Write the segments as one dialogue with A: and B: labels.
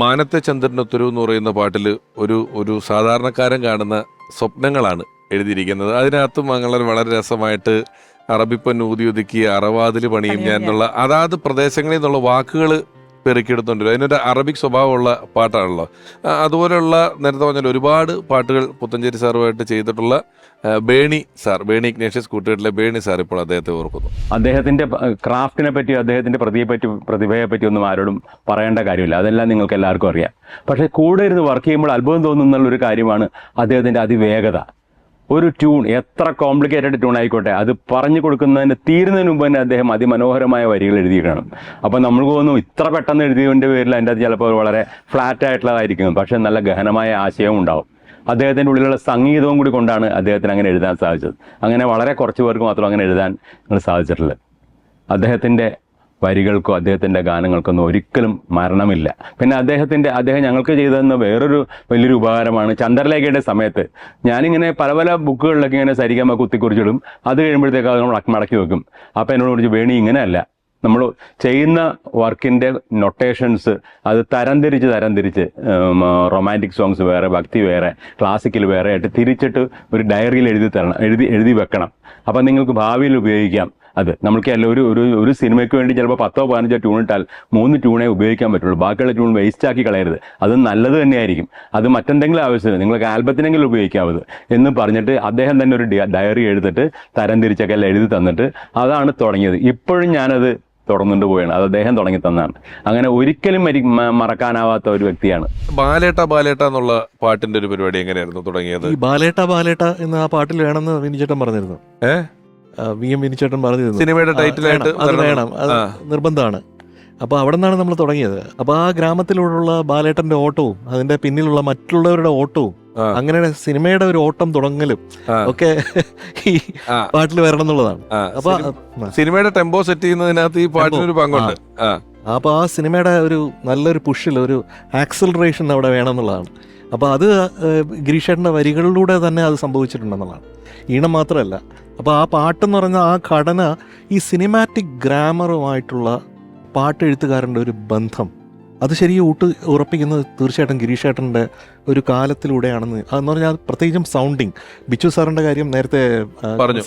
A: മാനത്തെ ചന്ദ്രനൊത്തൊരു എന്ന് പറയുന്ന പാട്ടിൽ ഒരു ഒരു സാധാരണക്കാരൻ കാണുന്ന സ്വപ്നങ്ങളാണ് എഴുതിയിരിക്കുന്നത്. അതിനകത്തും അങ്ങനെ വളരെ രസമായിട്ട് അറബിപ്പൻ ഊതി ഒതുക്കി അറവാതിൽ പണിയും ഞാൻ എന്നുള്ള അതാത് പ്രദേശങ്ങളിൽ നിന്നുള്ള വാക്കുകൾ പെറുക്കിയെടുത്തോണ്ട്. അതിനൊരു അറബിക് സ്വഭാവമുള്ള പാട്ടാണല്ലോ. അതുപോലെയുള്ള നേരത്തെ പറഞ്ഞാൽ ഒരുപാട് പാട്ടുകൾ പുത്തഞ്ചേരി സാറുമായിട്ട് ചെയ്തിട്ടുള്ള ബേണി സാർ ബേണി ഇഗ്നേഷ്യസ് കൂട്ടുകെട്ടിലെ ബേണി സാർ ഇപ്പോൾ അദ്ദേഹത്തെ ഓർക്കുന്നു.
B: അദ്ദേഹത്തിന്റെ ക്രാഫ്റ്റിനെ പറ്റി അദ്ദേഹത്തിന്റെ പ്രതിയെ പറ്റി പ്രതിഭയെ പറ്റി ഒന്നും ആരോടും പറയേണ്ട കാര്യമില്ല. അതെല്ലാം നിങ്ങൾക്ക് എല്ലാവർക്കും അറിയാം. പക്ഷേ കൂടെ ഇരുന്ന് വർക്ക് ചെയ്യുമ്പോൾ അത്ഭുതം തോന്നുന്നുള്ള ഒരു കാര്യമാണ് അദ്ദേഹത്തിന്റെ അതിവേഗത. ഒരു ട്യൂൺ എത്ര കോംപ്ലിക്കേറ്റഡ് ട്യൂൺ ആയിക്കോട്ടെ അത് പറഞ്ഞു കൊടുക്കുന്നതിന് തീരുന്നതിന് മുമ്പ് തന്നെ അദ്ദേഹം അതിമനോഹരമായ വരികൾ എഴുതിയിട്ടാണ് അപ്പോൾ അപ്പം നമ്മൾ തോന്നുന്നു ഇത്ര പെട്ടെന്ന് എഴുതിയതിന്റെ പേരിൽ അതിന്റെ അത് ചിലപ്പോൾ വളരെ ഫ്ലാറ്റ് ആയിട്ടുള്ളതായിരിക്കും. പക്ഷേ നല്ല ഗഹനമായ ആശയവും ഉണ്ടാവും. അദ്ദേഹത്തിന്റെ ഉള്ളിലുള്ള സംഗീതവും കൂടി കൊണ്ടാണ് അദ്ദേഹത്തിന് അങ്ങനെ എഴുതാൻ സാധിച്ചത്. അങ്ങനെ വളരെ കുറച്ച് പേർക്ക് മാത്രം അങ്ങനെ എഴുതാൻ സാധിച്ചിട്ടുള്ളത് അദ്ദേഹത്തിന്റെ വരികൾക്കോ അദ്ദേഹത്തിന്റെ ഗാനങ്ങൾക്കൊന്നും ഒരിക്കലും മരണമില്ല. പിന്നെ അദ്ദേഹത്തിന്റെ അദ്ദേഹം ഞങ്ങൾക്ക് ചെയ്തതെന്ന വേറൊരു വലിയൊരു ഉപകാരമാണ് ചന്ദ്രലേഖയുടെ സമയത്ത്. ഞാനിങ്ങനെ പല പല ബുക്കുകളിലൊക്കെ ഇങ്ങനെ സരിഗമ കുത്തിക്കുറിച്ചിടും. അത് കഴിയുമ്പോഴത്തേക്ക് അത് നമ്മൾ മടക്കി വെക്കും. അപ്പോൾ എന്നോട് കുറിച്ച് വേണി ഇങ്ങനെയല്ല. നമ്മൾ ചെയ്യുന്ന വർക്കിന്റെ നൊട്ടേഷൻസ് അത് തരംതിരിച്ച് തരംതിരിച്ച് റൊമാന്റിക് സോങ്സ് വേറെ ഭക്തി വേറെ ക്ലാസിക്കൽ വേറെ ആയിട്ട് തിരിച്ചിട്ട് ഒരു ഡയറിയിൽ എഴുതി തരണം എഴുതി എഴുതി വെക്കണം. അപ്പം നിങ്ങൾക്ക് ഭാവിയിൽ ഉപയോഗിക്കാം. അത് നമ്മൾക്ക് അല്ല ഒരു ഒരു ഒരു സിനിമയ്ക്ക് വേണ്ടി ചിലപ്പോൾ പത്തോ പതിനഞ്ചോ ട്യൂൺ ഇട്ടാൽ മൂന്ന് ട്യൂണേ ഉപയോഗിക്കാൻ പറ്റുള്ളൂ. ബാക്കിയുള്ള ട്യൂൺ വേസ്റ്റ് ആക്കി കളയരുത്. അത് നല്ലത് തന്നെയായിരിക്കും. അത് മറ്റെന്തെങ്കിലും ആവശ്യത്തിന് നിങ്ങൾക്ക് ആൽബത്തിനെങ്കിലും ഉപയോഗിക്കാവത് എന്ന് പറഞ്ഞിട്ട് അദ്ദേഹം തന്നെ ഒരു ഡയറി എഴുതിട്ട് തരംതിരിച്ചൊക്കെ എല്ലാം എഴുതി തന്നിട്ട് അതാണ് തുടങ്ങിയത്. ഇപ്പോഴും ഞാനത് തുടർന്നുകൊണ്ട് പോവുകയാണ്. അത് അദ്ദേഹം തുടങ്ങി തന്നാണ്. അങ്ങനെ ഒരിക്കലും മരി മറക്കാനാവാത്ത ഒരു വ്യക്തിയാണ്.
A: ബാലേട്ട ബാലേട്ട എന്നുള്ള പാട്ടിന്റെ ഒരു പരിപാടി എങ്ങനെയായിരുന്നു തുടങ്ങിയത്?
C: ഈ ബാലേട്ട ബാലേട്ട എന്ന ആ പാട്ടിൽ വേണമെന്ന് വിനിചേട്ടൻ പറഞ്ഞിരുന്നു.
A: ഏ?
C: വി എം വിനിച്ചേട്ടൻ പറഞ്ഞിരുന്നു.
A: സിനിമയുടെ
C: ടൈറ്റിൽ
A: ടൈറ്റിലായിട്ട്
C: അത് വേണം അത് നിർബന്ധമാണ്. അപ്പോൾ അവിടെ നിന്നാണ് നമ്മൾ തുടങ്ങിയത്. അപ്പോൾ ആ ഗ്രാമത്തിലൂടെയുള്ള ബാലേട്ടന്റെ ഓട്ടവും അതിന്റെ പിന്നിലുള്ള മറ്റുള്ളവരുടെ ഓട്ടവും അങ്ങനെ സിനിമയുടെ ഒരു ഓട്ടം തുടങ്ങലും ഒക്കെ ഈ. പാട്ടിൽ വരണം എന്നുള്ളതാണ്. അപ്പൊ
A: സിനിമയുടെ ടെമ്പോ സെറ്റ് ചെയ്യുന്നതിനകത്ത് ഈ പാട്ടിനൊരു പങ്കുണ്ട്. ആ.
C: അപ്പോൾ ആ സിനിമയുടെ ഒരു നല്ലൊരു പുഷിൽ ഒരു ആക്സലറേഷൻ അവിടെ വേണം എന്നുള്ളതാണ്. അപ്പോൾ അത് ഗിരീഷേട്ടന്റെ ഗിരീഷേട്ടന്റെ വരികളിലൂടെ തന്നെ അത് സംഭവിച്ചിട്ടുണ്ടെന്നുള്ളതാണ്. ഈണം മാത്രമല്ല അപ്പോൾ ആ പാട്ടെന്ന് പറഞ്ഞ ആ ഘടന ഈ സിനിമാറ്റിക് ഗ്രാമറുമായിട്ടുള്ള പാട്ടെഴുത്തുകാരന്റെ ഒരു ബന്ധം. അത് ശരിയും ഊട്ട് ഉറപ്പിക്കുന്നത് തീർച്ചയായിട്ടും ഗിരീഷേട്ടന്റെ ഒരു കാലത്തിലൂടെയാണെന്ന്. അതെന്ന് പറഞ്ഞാൽ പ്രത്യേകിച്ചും സൗണ്ടിങ് ബിച്ചു സാറിന്റെ കാര്യം നേരത്തെ.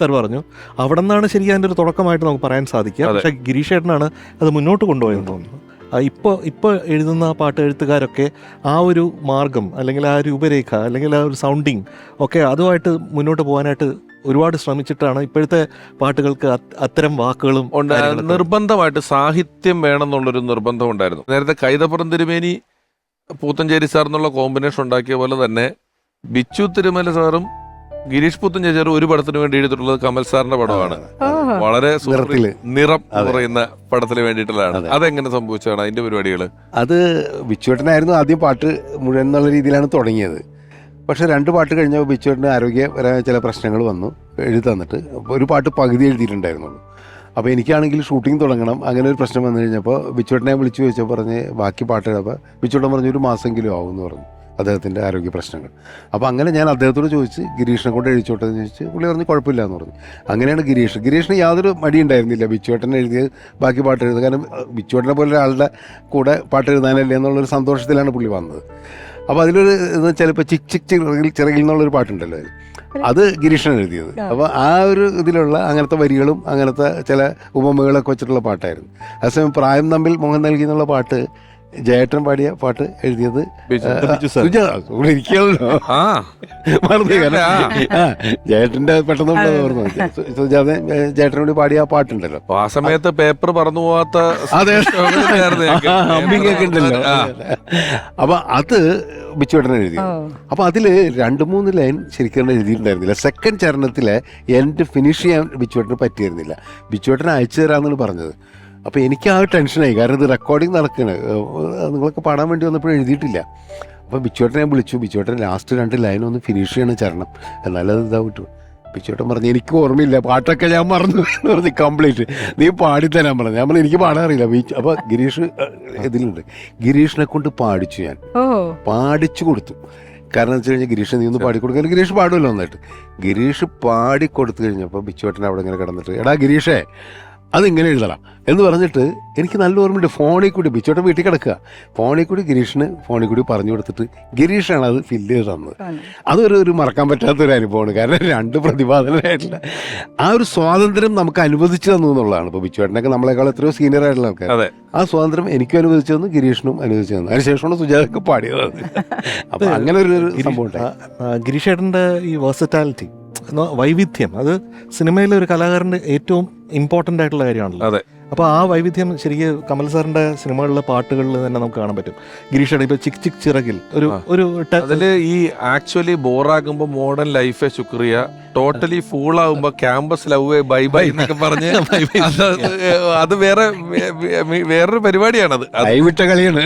C: സാർ പറഞ്ഞു. അവിടെ നിന്നാണ് ശരിക്കും അതിന്റെ ഒരു തുടക്കമായിട്ട് നമുക്ക് പറയാൻ സാധിക്കുക. പക്ഷെ ഗിരീഷേട്ടനാണ് അത് മുന്നോട്ട് കൊണ്ടുപോയെന്ന് തോന്നുന്നു ഇപ്പോൾ ഇപ്പോൾ എഴുതുന്ന പാട്ട് എഴുത്തുകാരൊക്കെ ആ ഒരു മാർഗം അല്ലെങ്കിൽ ആ രൂപരേഖ അല്ലെങ്കിൽ ആ ഒരു സൗണ്ടിങ് ഒക്കെ അതുമായിട്ട് മുന്നോട്ട് പോകാനായിട്ട് ഒരുപാട് ശ്രമിച്ചിട്ടാണ് ഇപ്പോഴത്തെ പാട്ടുകൾക്ക് അത്തരം വാക്കുകളും
A: ഉണ്ട്. നിർബന്ധമായിട്ട് സാഹിത്യം വേണമെന്നുള്ളൊരു നിർബന്ധം ഉണ്ടായിരുന്നു നേരത്തെ കൈതപ്പുറം തിരുമേനി പൂത്തഞ്ചേരി സാർ എന്നുള്ള കോമ്പിനേഷൻ ഉണ്ടാക്കിയ പോലെ തന്നെ ബിച്ചു തിരുമല സാറും ഗിരീഷ് പുത്തഞ്ചേരി ഒരു പടത്തിന് വേണ്ടി എഴുതിയിട്ടുള്ളത് കമൽ സാറിന്റെ പടമാണ്. വളരെ. നിറം എന്ന്. പറയുന്ന പടത്തിന് വേണ്ടിയിട്ടുള്ളതാണ്. അതെങ്ങനെ സംഭവിച്ചതാണ്? അതിന്റെ പരിപാടികൾ
D: അത് ബിച്ചുവേട്ടനായിരുന്നു ആദ്യം പാട്ട് മുഴുവൻ എന്നുള്ള രീതിയിലാണ് തുടങ്ങിയത്. പക്ഷെ രണ്ട് പാട്ട് കഴിഞ്ഞപ്പോൾ ബിച്ചുവേട്ടന്റെ ആരോഗ്യപരമായ ചില പ്രശ്നങ്ങൾ വന്നു എഴുതി തന്നിട്ട്. ഒരു പാട്ട് പകുതി എഴുതിയിട്ടുണ്ടായിരുന്നുള്ളൂ അപ്പോൾ എനിക്കാണെങ്കിൽ ഷൂട്ടിംഗ് തുടങ്ങണം. അങ്ങനെ ഒരു പ്രശ്നം വന്നു കഴിഞ്ഞപ്പോൾ ബിച്ചുവേട്ടനെ വിളിച്ചു ചോദിച്ചാൽ പറഞ്ഞ് ബാക്കി പാട്ട് എഴുതപ്പോൾ ബിച്ചുവേട്ടൻ പറഞ്ഞു ഒരു മാസമെങ്കിലും ആവും എന്ന് പറഞ്ഞു അദ്ദേഹത്തിന്റെ ആരോഗ്യ പ്രശ്നങ്ങൾ. അപ്പോൾ അങ്ങനെ ഞാൻ അദ്ദേഹത്തോട് ചോദിച്ച് ഗിരീഷിനെ കൊണ്ട് എഴുതിച്ചോട്ടെ? എന്ന് ചോദിച്ച് പുള്ളി പറഞ്ഞു കുഴപ്പമില്ല എന്ന് പറഞ്ഞു. അങ്ങനെയാണ് ഗിരീഷ്. ഗിരീഷിന് യാതൊരു മടി ഉണ്ടായിരുന്നില്ല ബിച്ചുവേട്ടൻ എഴുതിയത് ബാക്കി പാട്ട് എഴുതുക കാരണം ബിച്ചുവേട്ടനെ പോലെ ഒരാളുടെ കൂടെ പാട്ട് എഴുതാനല്ലേ എന്നുള്ളൊരു സന്തോഷത്തിലാണ് പുള്ളി വന്നത്. അപ്പോൾ അതിലൊരു എന്ന് വെച്ചാൽ ഇപ്പോൾ ചിക് ചിക് ചിറകിൽ ചിറകിൽ എന്നുള്ളൊരു പാട്ടുണ്ടല്ലോ അത്. ഗിരീഷൻ എഴുതിയത്. അപ്പോൾ ആ ഒരു ഇതിലുള്ള അങ്ങനത്തെ വരികളും അങ്ങനത്തെ ചില ഉപമകളൊക്കെ വെച്ചിട്ടുള്ള പാട്ടായിരുന്നു. അതേസമയം പ്രായം തമ്മിൽ മുഖം നൽകി എന്നുള്ള പാട്ട് ജയേട്ടൻ പാടിയ പാട്ട് എഴുതിയത് ജയേട്ടന്റെ പെട്ടെന്ന് വന്നു. കൂടി പാടിയ ആ പാട്ടുണ്ടല്ലോ.
A: ആ സമയത്ത് പേപ്പർ പറന്നു പോവാത്ത
D: അതെ. ഉണ്ടല്ലോ. അപ്പൊ അത് ബിച്ചുവേട്ടൻ എഴുതി. അപ്പൊ അതിൽ രണ്ട് മൂന്ന് ലൈൻ ശരിക്കും എഴുതിയിട്ടുണ്ടായിരുന്നില്ല. സെക്കൻഡ് ചരണത്തിലെ എൻഡ് ഫിനിഷ് ചെയ്യാൻ ബിച്ചുവേട്ടന് പറ്റിയിരുന്നില്ല. ബിച്ചുവേട്ടൻ അയച്ചു തരാമെന്നാണ് പറഞ്ഞത്. അപ്പൊ എനിക്ക് ആ ടെൻഷനായി. കാരണം ഇത് റെക്കോർഡിങ് നടക്കുകയാണ് നിങ്ങളൊക്കെ പാടാൻ വേണ്ടി വന്നപ്പോൾ എഴുതിയിട്ടില്ല. അപ്പൊ ഞാൻ വിളിച്ചു. ബിച്ചോട്ടൻ ലാസ്റ്റ് രണ്ട് ലൈൻ ഒന്ന് ഫിനിഷ് ചെയ്യണം ചരണം. എന്നാലും അത് ഇതാ വിട്ടു ബിച്ചോട്ടൻ പറഞ്ഞു എനിക്ക് ഓർമ്മയില്ല. പാട്ടൊക്കെ ഞാൻ മറന്നു എന്ന് പറഞ്ഞ് കംപ്ലീറ്റ് നീ പാടിത്തരാൻ പറഞ്ഞു. ഞാൻ പറഞ്ഞു എനിക്ക് പാടാൻ അറിയില്ല. ബീച്ച് അപ്പൊ ഗിരീഷ് ഇതിലുണ്ട്. ഗിരീഷിനെ കൊണ്ട് പാടിച്ചു ഞാൻ. പാടിച്ചു കൊടുത്തു. കാരണം വെച്ച് കഴിഞ്ഞാൽ ഗിരീഷ് നീ ഒന്ന് പാടിക്കൊടുക്കാൻ ഗിരീഷ് പാടുമല്ലോ നന്നായിട്ട്. ഗിരീഷ് പാടി കൊടുത്തു കഴിഞ്ഞപ്പോൾ ബിച്ചുവേട്ടൻ അവിടെ ഇങ്ങനെ കിടന്നിട്ട് എടാ ഗിരീഷേ അതിങ്ങനെ എഴുതണം. എന്ന് പറഞ്ഞിട്ട് എനിക്ക് നല്ല ഓർമ്മയുണ്ട്. ഫോണിൽ കൂടി ബിച്ചോട്ടം വീട്ടിൽ കിടക്കുക. ഫോണിൽ കൂടി ഗിരീഷിന് ഫോണിൽ കൂടി പറഞ്ഞു കൊടുത്തിട്ട് ഗിരീഷാണ് അത് ഫില്ല് ചെയ്ത് തന്നത്. അതൊരു ഒരു മറക്കാൻ പറ്റാത്ത ഒരു അനുഭവമാണ്. കാരണം രണ്ട് പ്രതിപാദനമായിട്ടില്ല ആ ഒരു സ്വാതന്ത്ര്യം നമുക്ക് അനുവദിച്ചു തന്നു എന്നുള്ളതാണ്. ഇപ്പോൾ ബിച്ചുവേട്ടനൊക്കെ നമ്മളെക്കാൾ എത്രയോ സീനിയർ ആയിട്ടുള്ള ആൾക്കാർ
A: അതെ.
D: ആ സ്വാതന്ത്ര്യം എനിക്കും അനുവദിച്ചു തന്നു ഗിരീഷിനും അനുവദിച്ചു തന്നു. അതിനുശേഷമാണ് സുജാതൊക്കെ പാടിയത്. അപ്പം അപ്പൊ അങ്ങനെ ഒരു സംഭവം
C: ഗിരീഷേട്ടന്റെ ഈ വേഴ്സറ്റാലിറ്റി വൈവിധ്യം. അത് സിനിമയിലെ ഒരു കലാകാരന്റെ ഏറ്റവും ഇമ്പോർട്ടന്റ് ആയിട്ടുള്ള കാര്യമാണല്ലോ.
A: അതെ.
C: അപ്പോൾ ആ വൈവിധ്യം ശരിക്കും കമൽ സാറിന്റെ സിനിമകളിലെ പാട്ടുകളിൽ തന്നെ നമുക്ക് കാണാൻ പറ്റും. ഗിരീഷാണ് ഇപ്പോൾ ചിക് ചിക് ചിറകിൽ ഒരു ഒരു അതിൽ
A: അതിൽ ഈ ആക്ച്വലി ബോറാകുമ്പോൾ മോഡേൺ ലൈഫെ ശുക്രിയ. ടോട്ടലി ഫുൾ ആകുമ്പോൾ ക്യാമ്പസ് ലവ് ബൈ ബൈ എന്നൊക്കെ പറഞ്ഞ് അത് അത് വേറെ വേറൊരു പരിപാടിയാണത് അത്.
D: കൈവിട്ട കളിയാണ്.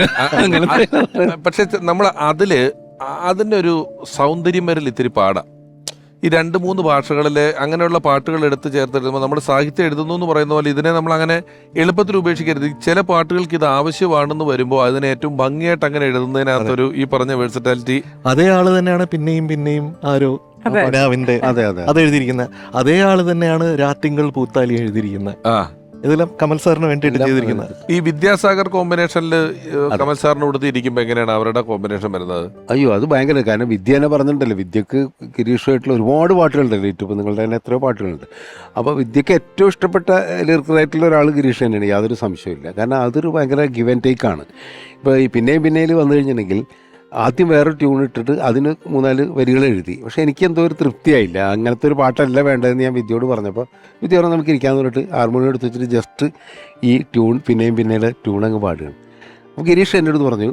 A: പക്ഷെ നമ്മൾ അതിൽ അതിന്റെ ഒരു സൗന്ദര്യം വരൽ ഇത്തിരി പാടാ. ഈ രണ്ട് മൂന്ന് ഭാഷകളിലെ അങ്ങനെയുള്ള പാട്ടുകൾ എടുത്ത് ചേർത്തെഴുതുമ്പോൾ നമ്മുടെ സാഹിത്യം എഴുതുന്നു എന്ന് പറയുന്ന പോലെ ഇതിനെ നമ്മൾ അങ്ങനെ എളുപ്പത്തിൽ ഉപേക്ഷിക്കരുത്. ചില പാട്ടുകൾക്ക് ഇത് ആവശ്യമാണെന്ന് വരുമ്പോൾ അതിനെ ഏറ്റവും ഭംഗിയായിട്ട് അങ്ങനെ എഴുതുന്നതിനകത്തൊരു ഈ പറഞ്ഞ വേഴ്സറ്റാലിറ്റി
C: അതേ ആൾ തന്നെയാണ് പിന്നെയും പിന്നെയും ആ ഒരു
E: അതെ.
D: അതെ അതെ.
C: എഴുതിയിരിക്കുന്നത്. അതേ ആൾ തന്നെയാണ് രാത്തിങ്കൾ പൂത്താലി എഴുതിയിരിക്കുന്നത്.
A: ആ.
C: ഇതെല്ലാം കമൽ സാറിന് വേണ്ടിയിട്ട് ചെയ്തിരിക്കുന്നത്.
A: ഈ വിദ്യാസാഗർ കോമ്പിനേഷനിൽ കമൽ സാറിന് കൊടുത്തിരിക്കുമ്പോൾ എങ്ങനെയാണ് അവരുടെ കോമ്പിനേഷൻ വരുന്നത്?
D: അയ്യോ അത് ഭയങ്കര കാരണം വിദ്യ തന്നെ പറഞ്ഞിട്ടുണ്ടല്ലോ വിദ്യക്ക് ഗിരീഷുമായിട്ടുള്ള ഒരുപാട് പാട്ടുകളുണ്ടല്ലോ യൂട്യൂബ് നിങ്ങളുടെ തന്നെ എത്രയോ പാട്ടുകളുണ്ട്. അപ്പോൾ വിദ്യക്ക് ഏറ്റവും ഇഷ്ടപ്പെട്ട ലിറിക്കറായിട്ടുള്ള ഒരാൾ ഗിരീഷ് തന്നെയാണ്. യാതൊരു സംശയമില്ല കാരണം അതൊരു ഭയങ്കര ഗിവ് ആൻഡ് ടേക്ക് ആണ്. ഇപ്പോൾ ഈ പിന്നെയും പിന്നെയും വന്നു കഴിഞ്ഞിട്ടുണ്ടെങ്കിൽ ആദ്യം വേറൊരു ട്യൂൺ ഇട്ടിട്ട് അതിന് മൂന്നാൽ വരികൾ എഴുതി. പക്ഷേ എനിക്ക് എന്തോ ഒരു തൃപ്തിയായില്ല. അങ്ങനത്തെ ഒരു പാട്ടല്ല വേണ്ടതെന്ന് ഞാൻ വിദ്യയോട് പറഞ്ഞപ്പോൾ വിദ്യ പറഞ്ഞു നമുക്ക് ഇരിക്കാമെന്ന് പറഞ്ഞിട്ട് ഹാർമോണിയം എടുത്ത് വെച്ചിട്ട് ജസ്റ്റ് ഈ ട്യൂൺ പിന്നെയും പിന്നെയും ട്യൂൺ അങ്ങ് പാടുകയാണ്. അപ്പോൾ ഗിരീഷ് എന്റെ അടുത്ത് പറഞ്ഞു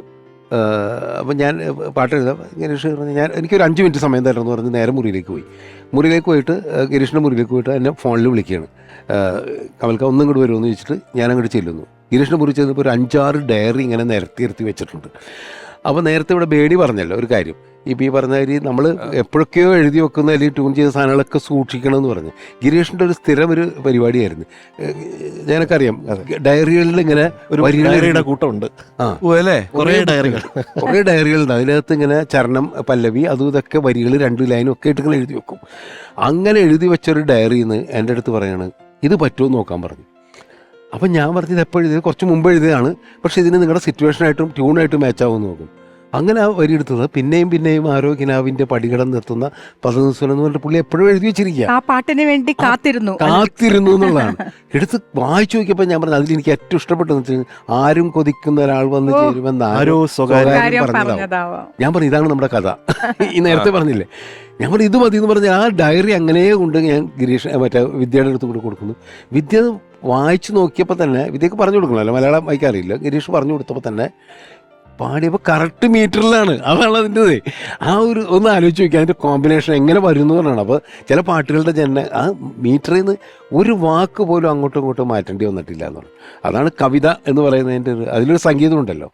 D: അപ്പം ഞാൻ പാട്ട് എഴുതാം. ഗിരീഷ് പറഞ്ഞു ഞാൻ എനിക്കൊരു അഞ്ച് മിനിറ്റ് സമയം തരണം എന്ന് പറഞ്ഞ് നേരെ മുറിയിലേക്ക് പോയി. മുറിയിലേക്ക് പോയിട്ട് ഗിരീഷിന്റെ മുറിയിലേക്ക് പോയിട്ട് എന്നെ ഫോണിൽ വിളിക്കുകയാണ്. കമൽക്ക ഒന്നും ഇങ്ങോട്ട് വരുമെന്ന് ചോദിച്ചിട്ട് ഞാൻ അങ്ങോട്ട് ചെല്ലുന്നു. ഗിരീഷിന്റെ മുറി ചെന്നപ്പോൾ ഒരു അഞ്ചാറ് ഡയറി ഇങ്ങനെ നിരത്തി വെച്ചിട്ടുണ്ട്. അപ്പോൾ നേരത്തെ ഇവിടെ ബേഡി പറഞ്ഞല്ലോ ഒരു കാര്യം. ഇപ്പം ഈ പറഞ്ഞ കാര്യം നമ്മൾ എപ്പോഴൊക്കെയോ എഴുതി വെക്കുന്ന അല്ലെങ്കിൽ ട്യൂൺ ചെയ്ത സാധനങ്ങളൊക്കെ സൂക്ഷിക്കണം എന്ന് പറഞ്ഞു. ഗിരീഷിന്റെ ഒരു സ്ഥിരം ഒരു പരിപാടിയായിരുന്നു. ഞാനൊക്കെ അറിയാം ഡയറികളിൽ ഇങ്ങനെ
C: ഒരു ഡയറിയുടെ കൂട്ടമുണ്ട്. കുറേ ഡയറികൾ.
D: കുറേ ഡയറികളുണ്ട്. അതിനകത്ത് ഇങ്ങനെ ചരണം പല്ലവി അതും ഇതൊക്കെ വരികൾ രണ്ട് ലൈനും ഒക്കെ ആയിട്ട് ഇങ്ങനെ എഴുതി വെക്കും. അങ്ങനെ എഴുതി വെച്ചൊരു ഡയറിയിൽ നിന്ന് എന്റെ അടുത്ത് പറയാണ് ഇത് പറ്റുമോ നോക്കാൻ പറഞ്ഞു. അപ്പം ഞാൻ പറഞ്ഞത് എപ്പോഴും എഴുതിയത് കുറച്ച് മുമ്പ് എഴുതിയതാണ്. പക്ഷേ ഇതിന് നിങ്ങളുടെ സിറ്റുവേഷനായിട്ടും ട്യൂണായിട്ടും മാച്ചാവുമെന്ന് നോക്കും. അങ്ങനെ ആ വരി എടുത്തത്. പിന്നെയും പിന്നെയും ആരോഗ്യനാവിന്റെ പടികടം നിർത്തുന്ന പദനിസ്വരം എന്ന് പറഞ്ഞിട്ട് പുള്ളി എപ്പോഴും എഴുതി വെച്ചിരിക്കുക.
E: ആ പാട്ടിന് വേണ്ടി കാത്തിരുന്നു.
D: കാത്തിരുന്നു എന്നുള്ളതാണ്. എടുത്ത് വായിച്ചു നോക്കിയപ്പോൾ ഞാൻ പറഞ്ഞു അതിൽ എനിക്ക് ഏറ്റവും ഇഷ്ടപ്പെട്ടെന്ന് വെച്ചാൽ ആരും കൊതിക്കുന്ന ഒരാൾ വന്ന് ചേരുമെന്ന്
C: ആരോ സ്വകാര്യം
E: കാര്യം
D: പറഞ്ഞതാവും. ഞാൻ പറഞ്ഞു ഇതാണ് നമ്മുടെ കഥ. ഈ നേരത്തെ പറഞ്ഞില്ലേ? ഞാൻ പറഞ്ഞു ഇത് മതി എന്ന് പറഞ്ഞ ആ ഡയറി അങ്ങനെ കൊണ്ട് ഞാൻ ഗിരീഷ് മറ്റേ വിദ്യയുടെ അടുത്ത് കൂടെ കൊടുക്കുന്നു. വിദ്യ വായിച്ചു നോക്കിയപ്പോൾ തന്നെ വിദ്യക്ക് പറഞ്ഞു കൊടുക്കണമല്ലോ മലയാളം വായിക്കാറില്ല. ഗിരീഷ് പറഞ്ഞു കൊടുത്തപ്പോൾ തന്നെ പാടിയപ്പോൾ കറക്റ്റ് മീറ്ററിലാണ് അതാണ് അതിന്റെ ആ ഒരു ഒന്ന് ആലോചിച്ച് നോക്കി അതിന്റെ കോമ്പിനേഷൻ എങ്ങനെ വരുന്നു എന്നാണ് അപ്പോൾ ചില പാട്ടുകളുടെ ജന ആ മീറ്ററിൽ നിന്ന് ഒരു വാക്ക് പോലും അങ്ങോട്ടും ഇങ്ങോട്ടും മാറ്റേണ്ടി വന്നിട്ടില്ല എന്നാണ് അതാണ് കവിത എന്ന് പറയുന്നതിന്റെ ഒരു അതിലൊരു സംഗീതം ഉണ്ടല്ലോ.